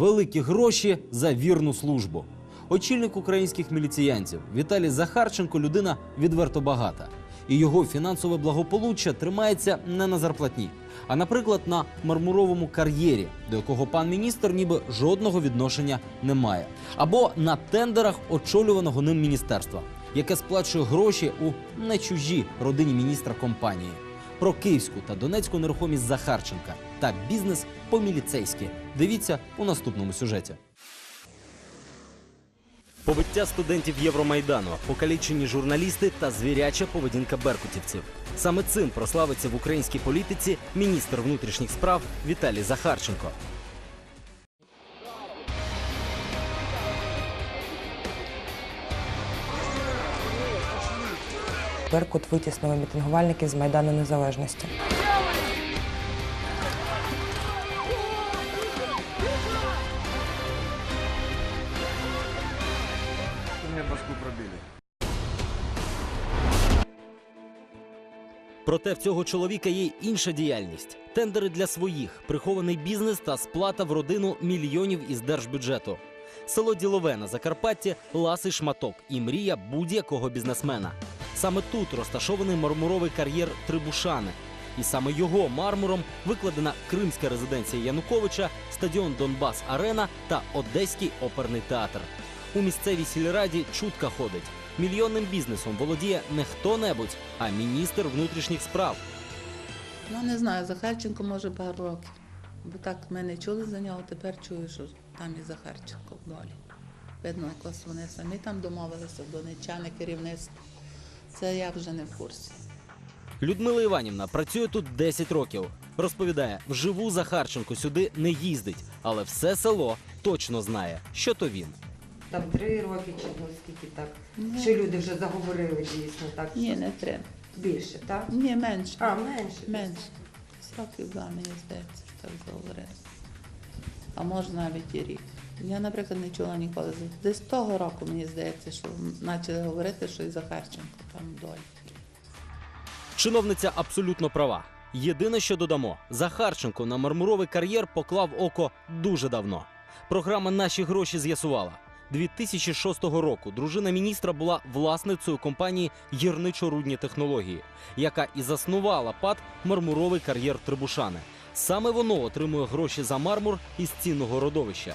великі гроші за вірну службу. Очільник українських міліціянців Віталій Захарченко людина відверто багата. І його фінансове благополуччя тримається не на зарплатні, а, наприклад, на мармуровому кар'єрі, до якого пан міністр ніби жодного відношення не має, або на тендерах очолюваного ним міністерства, яке сплачує гроші у не чужі родині міністра компанії. Про київську та донецьку нерухомість Захарченка та бізнес по-міліцейськи. Дивіться у наступному сюжеті. Побиття студентів Євромайдану, покалічені журналісти та звіряча поведінка беркутівців. Саме цим прославиться в українській політиці міністр внутрішніх справ Віталій Захарченко. Беркут витіснили мітингувальників з Майдану Незалежності. Пробили. Проте в цього чоловіка є інша діяльність: тендери для своїх, прихований бізнес та сплата в родину мільйонів із держбюджету. Село Ділове на Закарпатті ласий шматок і мрія будь-якого бізнесмена. Саме тут розташований мармуровий кар'єр Трибушани. І саме його мармуром викладена кримська резиденція Януковича, стадіон Донбас Арена та Одеський оперний театр. У місцевій сільраді чутка ходить. Мільйонним бізнесом володіє не хто-небудь, а міністр внутрішніх справ. Ну, не знаю, Захарченко може пару років. Бо так ми не чули за нього, тепер чую, що там і Захарченко в долі. Видно, якось вони самі там домовилися, донеччани, керівництво. Це я вже не в курсі. Людмила Іванівна працює тут 10 років. Розповідає, вживу Захарченко сюди не їздить, але все село точно знає, що то він. Там три роки чи ну, скільки так. Ні. Що люди вже заговорили дійсно так. Ні, не три. Більше, так? Ні, менше. А, менше. Менше. Років два, мені здається, що так заговорили. А може навіть і рік. Я, наприклад, не чула ніколи. Десь того року, мені здається, що почали говорити, що і Захарченко там долі. Чиновниця абсолютно права. Єдине, що додамо, Захарченко на мармуровий кар'єр поклав око дуже давно. Програма Наші гроші з'ясувала. 2006 року дружина міністра була власницею компанії Гірничо-рудні технології, яка і заснувала ПАД мармуровий кар'єр Трибушани. Саме воно отримує гроші за мармур із цінного родовища.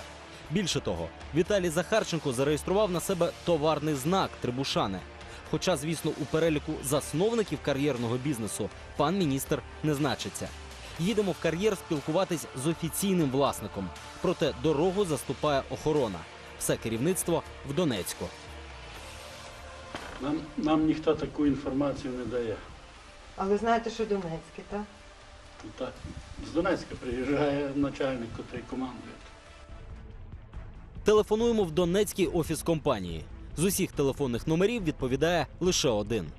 Більше того, Віталій Захарченко зареєстрував на себе товарний знак Трибушани. Хоча, звісно, у переліку засновників кар'єрного бізнесу пан міністр не значиться. Їдемо в кар'єр спілкуватись з офіційним власником. Проте дорогу заступає охорона. Все керівництво в Донецьку. Нам, нам ніхто таку інформацію не дає. А ви знаєте, що Донецьке, так? Так, з Донецька приїжджає начальник, який командує. Телефонуємо в Донецький офіс компанії. З усіх телефонних номерів відповідає лише один.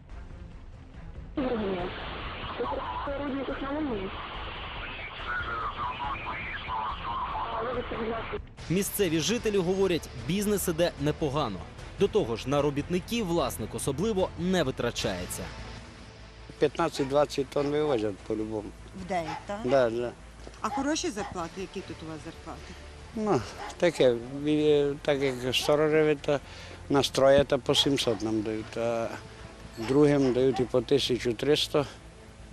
Місцеві жителі говорять, бізнес іде непогано. До того ж, на робітників власник особливо не витрачається. 15-20 тонн вивозять по-любому. В день, так? Да, да. А хороші зарплати, які тут у вас зарплати? Ну, таке, так як сторожеві, то настроє то по 700 нам дають, а другим дають і по 1300.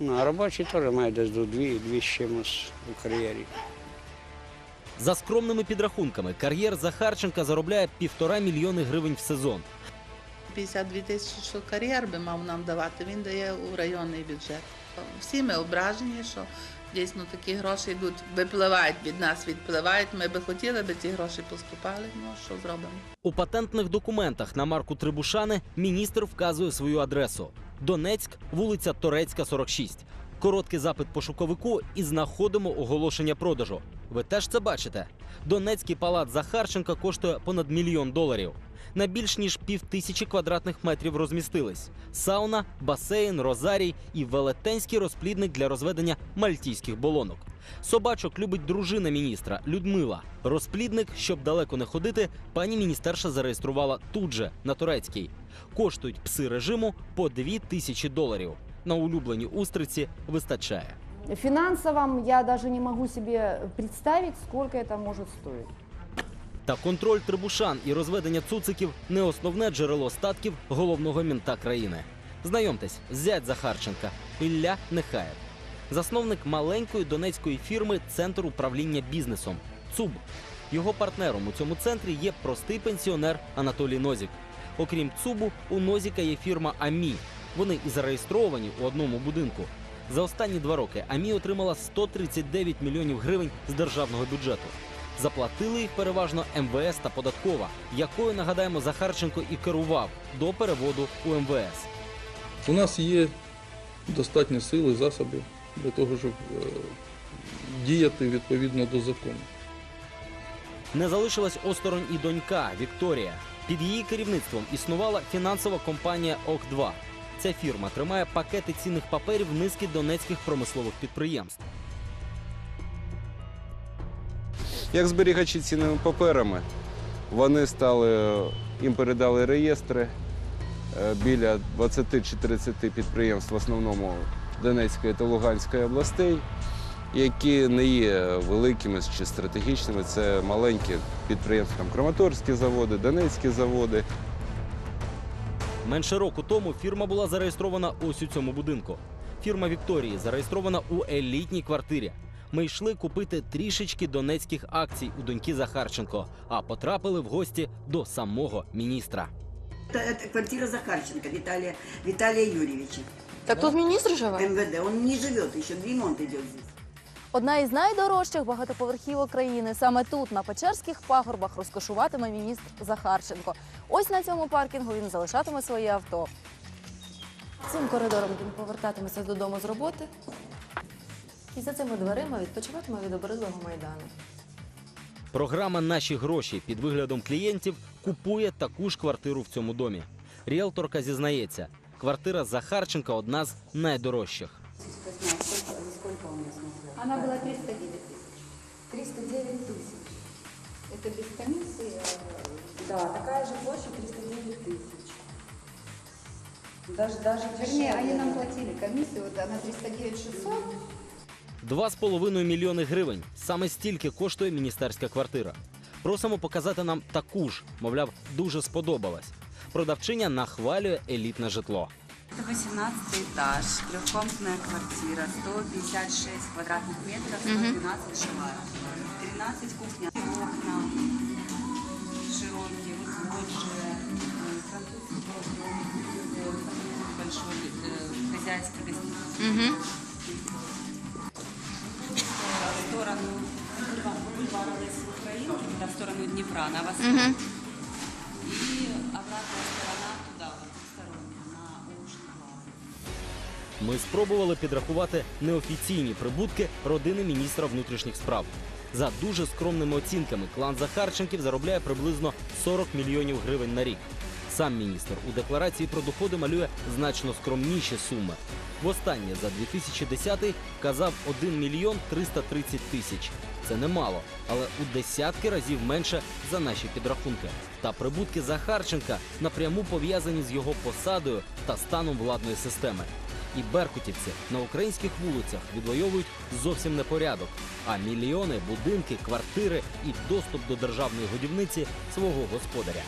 Ну, а робочі теж мають десь до 2, 2 з чимось у кар'єрі. За скромними підрахунками, кар'єр Захарченка заробляє півтора мільйони гривень в сезон. 52 тисячі, що кар'єр би мав нам давати, він дає у районний бюджет. Всі ми ображені, що дійсно такі гроші йдуть, випливають від нас, відпливають. Ми би хотіли, аби ці гроші поступали. Ну що зробимо? У патентних документах на марку Трибушани міністр вказує свою адресу: Донецьк, вулиця Торецька, 46. Короткий запит пошуковику і знаходимо оголошення продажу. Ви теж це бачите. Донецький палац Захарченка коштує понад мільйон доларів. На більш ніж півтисячі квадратних метрів розмістились сауна, басейн, розарій і велетенський розплідник для розведення мальтійських болонок. Собачок любить дружина міністра Людмила. Розплідник, щоб далеко не ходити, пані міністерша зареєструвала тут же на турецькій. Коштують пси режиму по дві тисячі доларів. На улюблені устриці вистачає. В финансовом я даже не могу себе представить, сколько это может стоить. Та контроль трибушан і розведення цуциків не основне джерело статків головного мінта країни. Знайомтесь, зять Захарченка Ілля Нехаєв, засновник маленької донецької фірми Центр управління бізнесом ЦУБ. Його партнером у цьому центрі є простий пенсіонер Анатолій Нозік. Окрім ЦУБу, у Нозіка є фірма АМІ. Вони і зареєстровані у одному будинку. За останні два роки АМІ отримала 139 мільйонів гривень з державного бюджету. Заплатили їх переважно МВС та податкова, якою нагадаємо Захарченко і керував до переводу у МВС. У нас є достатні сили, засоби для того, щоб е, діяти відповідно до закону. Не залишилась осторонь і донька Вікторія. Під її керівництвом існувала фінансова компанія ОК-2. Ця фірма тримає пакети цінних паперів низки донецьких промислових підприємств. Як зберігачі цінними паперами, вони стали, їм передали реєстри е, біля 20 чи 30 підприємств, в основному Донецької та Луганської областей, які не є великими чи стратегічними. Це маленькі підприємства, там Краматорські заводи, Донецькі заводи. Менше року тому фірма була зареєстрована ось у цьому будинку. Фірма Вікторії зареєстрована у елітній квартирі. Ми йшли купити трішечки донецьких акцій у доньки Захарченко, а потрапили в гості до самого міністра. Это, это квартира Захарченко Виталия, Виталия Юрьевича. Так тут міністр живе? МВД. Он не живет еще, ремонт идет здесь. Одна із найдорожчих багатоповерхівок країни. Саме тут, на Печерських пагорбах, розкошуватиме міністр Захарченко. Ось на цьому паркінгу він залишатиме своє авто. Цим коридором він повертатиметься додому з роботи. І за цими дверима відпочиватиме від обридливого майдану. Програма Наші гроші під виглядом клієнтів купує таку ж квартиру в цьому домі. Ріелторка зізнається, квартира Захарченка одна з найдорожчих. Вона була 309 тисяч. 309 тисяч. Це без комісії? Да, така ж площа 309 тисяч. Даже, даже Вернее, они нам платили комиссию, вот она 309 600. Два з половиною мільйони гривень. Саме стільки коштує міністерська квартира. Просимо показати нам таку ж, мовляв, дуже сподобалась. Продавчиня нахвалює елітне житло. Это 18 этаж, трехкомнатная квартира, 156 квадратных метров, 112 жилая. 13 кухня, окна э, хозяйский гостиница. В сторону бульвара Лесі Українки, в сторону Днепра, на восток. И обратная сторона туда, вот двусторонняя, на Ушный. Ми спробували підрахувати неофіційні прибутки родини міністра внутрішніх справ. За дуже скромними оцінками, клан Захарченків заробляє приблизно 40 мільйонів гривень на рік. Сам міністр у декларації про доходи малює значно скромніші суми. Востаннє за 2010 казав 1 мільйон 330 тисяч. Це немало, але у десятки разів менше за наші підрахунки. Та прибутки Захарченка напряму пов'язані з його посадою та станом владної системи. І беркутівці на українських вулицях відвоюють зовсім не порядок, а мільйони, будинки, квартири і доступ до державної годівниці свого господаря.